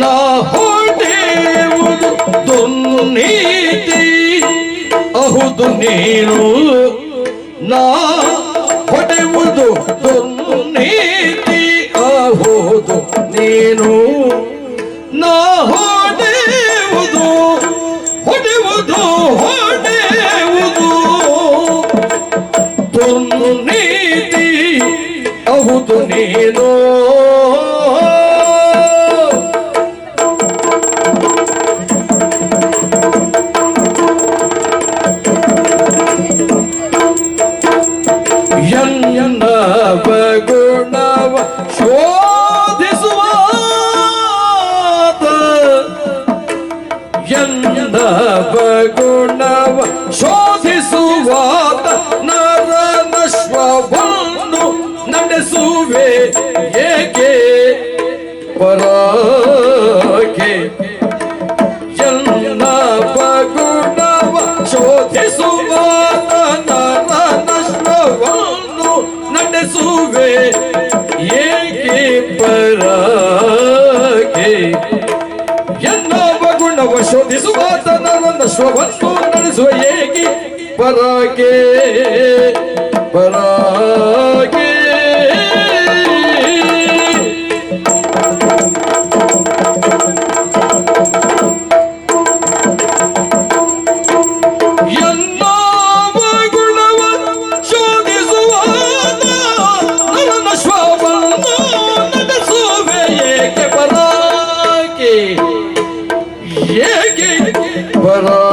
ನಾ ಹೊಡೆಯುವುದು ದುರ್ನೀತಿ ಅಹುದು ನೀನು. ನಾ ಹೊಡೆಯುವುದು ದುರ್ನೀತಿ ಅಹುದು ನೀನು. ನಾ ಹೊಡೆಯುವುದು ಹೊಡೆಯುವುದು ಹೊಡೆಯುವುದು ದುರ್ನೀತಿ ಅಹುದು ನೀನು. ಗುಣವ ಶೋಧಿಸುವಾತ ನರನಶ್ವವನ್ನು ನಡೆಸುವೆ ಏಕೆ? ಪರಾಕೆ ಎಲ್ಲ ಗುಣವ ಶೋಧಿಸುವಾತ ನರನಶ್ವವನ್ನು ನಡೆಸುವೆ ಏಕೆ? ಪರಾಕೆ ನರನಶ್ವವನ್ನು ನಡೆಸುವ ಏಕೆ ಪರಾಕೆ ಪರಾಕೆ ಎನ್ನವ ಗುಣವ